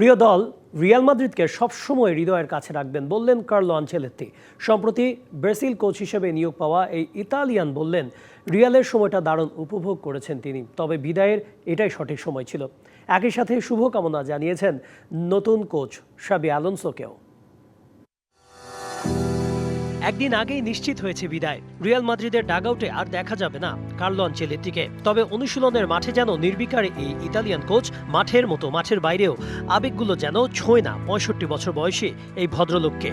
প্রিয় দল, রিয়াল মাদ্রিদকে সবসময় হৃদয়ের কাছে রাখবেন বললেন কার্লো আনচেলেত্তি সম্প্রতি ব্রাজিল কোচ হিসেবে নিয়োগ পাওয়া এই ইতালিয়ান বললেন, রিয়ালের সময়টা দারুণ উপভোগ করেছেন তিনি, তবে বিদায়ের এটাই সঠিক সময় ছিল। একই সাথে শুভকামনা জানিয়েছেন নতুন কোচ সাবি আলোনসোকেও। একদিন আগেই নিশ্চিত হয়েছে বিদায়। রিয়াল মাদ্রিদের ডাগআউটে আর দেখা যাবে না কার্লো আনচেলেত্তিকে তবে অনুশীলনের মাঠে যেন নির্বিকার এই ইতালিয়ান কোচ মাঠের মতো, মাঠের বাইরেও আবেগগুলো যেন ছোঁয় না পঁয়ষট্টি বছর বয়সী এই ভদ্রলোককে।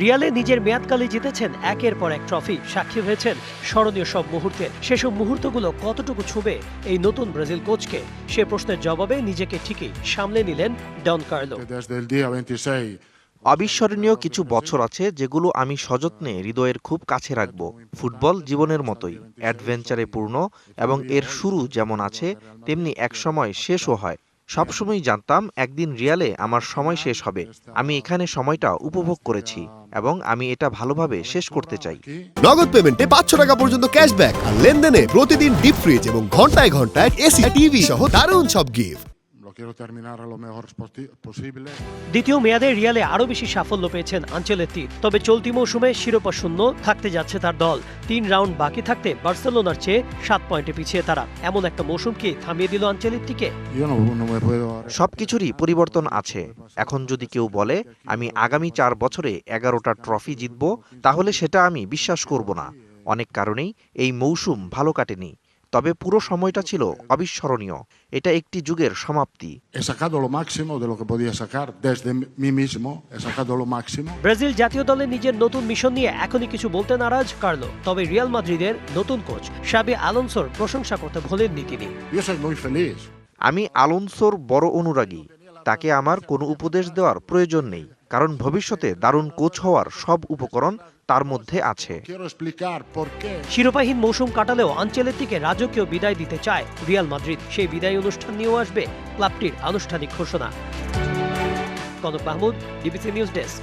রিয়ালে নিজের মেয়াদকালে জিতেছেন একের পর এক ট্রফি, সাক্ষী হয়েছেন স্মরণীয় সব মুহূর্তে। সেসব মুহূর্তগুলো কতটুকু ছুবে এই নতুন ব্রাজিল কোচকে? সে প্রশ্নের জবাবে নিজেকে ঠিকই সামলে নিলেন ডন কার্লো। Desde el día 26 অবিস্মরণীয় কিছু বছর আছে যেগুলো আমি সযত্নে হৃদয়ের খুব কাছে রাখব। ফুটবল জীবনের মতোই, অ্যাডভেঞ্চারে পূর্ণ এবং এর শুরু যেমন আছে, তেমনি একসময় শেষও হয়। সবসময় জানতাম একদিন রিয়ালে আমার সময় শেষ হবে। আমি এখানে সময়টা উপভোগ করেছি এবং আমি এটা ভালোভাবে শেষ করতে চাই। নগদ পেমেন্টে পাঁচশো টাকা পর্যন্ত ক্যাশব্যাক আর লেনদেনে প্রতিদিন ডিপ ফ্রিজ এবং ঘন্টায় ঘন্টায় এসি, টিভি সহ দারুণ সব gift lo quiero terminar a lo mejor posible. দ্বিতীয় মেয়াদে রিয়ালে আরও বেশি সাফল্য পেয়েছেন আঞ্চলেত্তি তবে চলতি মৌসুমে শিরোপা শূন্য থাকতে যাচ্ছে তার দল। তিন রাউন্ড বাকি থাকতে বার্সেলোনার চেয়ে সাত পয়েন্টে পিছিয়ে তারা। এমন একটা মৌসুম কি থামিয়ে দিল আঞ্চলেত্তিকে? Puedo... সবকিছুরই পরিবর্তন আছে। এখন যদি কেউ বলে আমি আগামী চার বছরে এগারোটা ট্রফি জিতব তাহলে সেটা আমি বিশ্বাস করব না। অনেক কারণেই এই মৌসুম ভালো কাটেনি। তবে পুরো সময়টা ছিল অবিস্মরণীয়। এটা একটি যুগের সমাপ্তি. ব্রাজিল জাতীয় দলের নিজের নতুন মিশন নিয়ে এখনই কিছু বলতে নারাজ কার্লো তবে রিয়াল মাদ্রিদের নতুন কোচ সাবি আলোনসোর প্রশংসা করতে ভোলেননি তিনি। আমি আলোনসোর বড় অনুরাগী। তাকে আমার কোনো উপদেশ দেওয়ার প্রয়োজন নেই কারণ ভবিষ্যতে দারুণ কোচ হওয়ার সব উপকরণ তার মধ্যে আছে. শিরোপাহীন মৌসুম কাটালেও আঞ্চলেত্তিকে রাজকীয় বিদায় দিতে চায় রিয়াল মাদ্রিদ। সেই বিদায় অনুষ্ঠান নিয়েও আসবে ক্লাবটির আনুষ্ঠানিক ঘোষণা। Konok Mahmud DBC news desk.